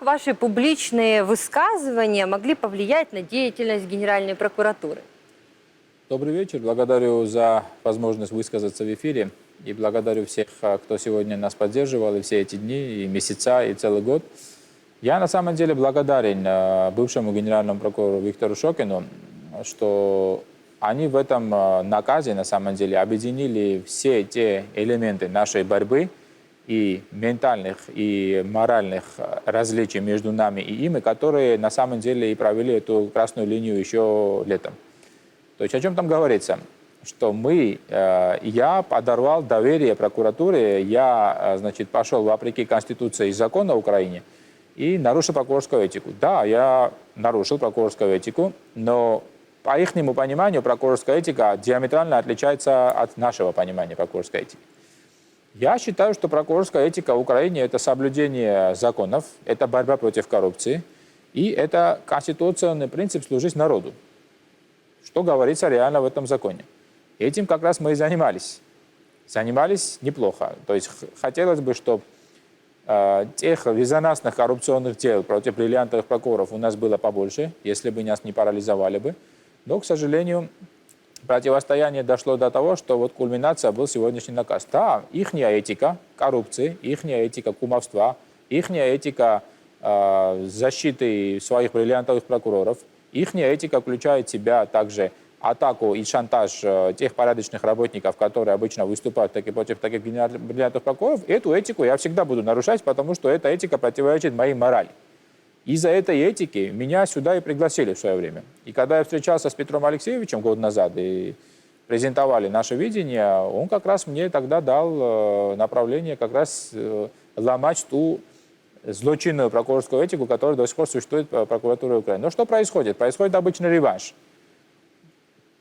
Ваши публичные высказывания могли повлиять на деятельность Генеральной прокуратуры? Добрый вечер. Благодарю за возможность высказаться в эфире. И благодарю всех, а, кто сегодня нас поддерживал и все эти дни, и месяца, и целый год. Я на самом деле благодарен а, бывшему генеральному прокурору Виктору Шокину, что они в этом а, наказе на самом деле объединили все те элементы нашей борьбы и ментальных, и моральных различий между нами и ими, которые на самом деле и провели эту красную линию еще летом. То есть о чем там говорится? Что мы, э, я подорвал доверие прокуратуре, я, э, значит, пошел вопреки Конституции и закона Украине и нарушил прокурорскую этику. Да, я нарушил прокурорскую этику, но по их пониманию прокурорская этика диаметрально отличается от нашего понимания прокурорской этики. Я считаю, что прокурорская этика в Украине – это соблюдение законов, это борьба против коррупции, и это конституционный принцип служить народу что говорится реально в этом законе. Этим как раз мы и занимались. Занимались неплохо. То есть хотелось бы, чтобы э, тех резонансных коррупционных дел против бриллиантовых прокуроров у нас было побольше, если бы нас не парализовали бы. Но, к сожалению, противостояние дошло до того, что вот кульминация был сегодняшний наказ. Да, их этика коррупции, их этика кумовства, их этика э, защиты своих бриллиантовых прокуроров – их этика включает в себя также атаку и шантаж э, тех порядочных работников, которые обычно выступают таки против таких бриллиантов прокуроров, эту этику я всегда буду нарушать, потому что эта этика противоречит моей морали. Из-за этой этики меня сюда и пригласили в свое время. И когда я встречался с Петром Алексеевичем год назад и презентовали наше видение, он как раз мне тогда дал э, направление как раз э, ломать ту злочинную прокурорскую этику, которая до сих пор существует в прокуратуре Украины. Но что происходит? Происходит обычный реванш.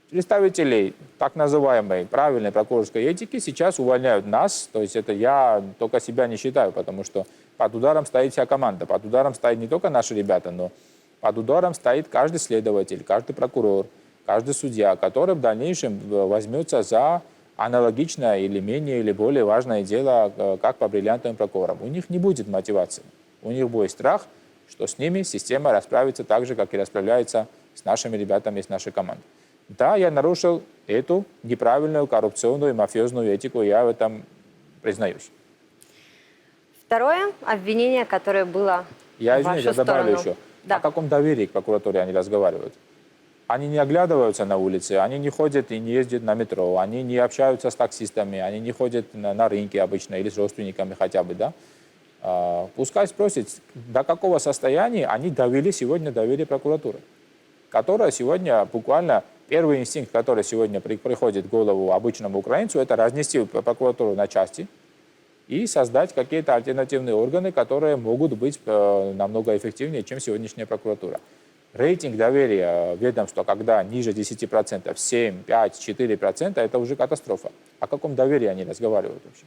Представителей так называемой правильной прокурорской этики сейчас увольняют нас, то есть это я только себя не считаю, потому что под ударом стоит вся команда, под ударом стоит не только наши ребята, но под ударом стоит каждый следователь, каждый прокурор, каждый судья, который в дальнейшем возьмется за аналогичное или менее или более важное дело, э, как по бриллиантовым прокурорам. У них не будет мотивации. У них будет страх, что с ними система расправится так же, как и расправляется с нашими ребятами из нашей команды. Да, я нарушил эту неправильную коррупционную и мафиозную этику, я в этом признаюсь. Второе обвинение, которое было Я, в извините, я добавлю сторону. еще. Да. О каком доверии к прокуратуре они разговаривают? Они не оглядываются на улице, они не ходят и не ездят на метро, они не общаются с таксистами, они не ходят на, на рынке обычно или с родственниками хотя бы, да? А, пускай спросит, до какого состояния они довели сегодня доверие прокуратуры, которая сегодня буквально первый инстинкт, который сегодня при, приходит в голову обычному украинцу, это разнести прокуратуру на части и создать какие-то альтернативные органы, которые могут быть э, намного эффективнее, чем сегодняшняя прокуратура. Рейтинг доверия ведомства, когда ниже 10%, 7, 5, 4%, это уже катастрофа. О каком доверии они разговаривают вообще?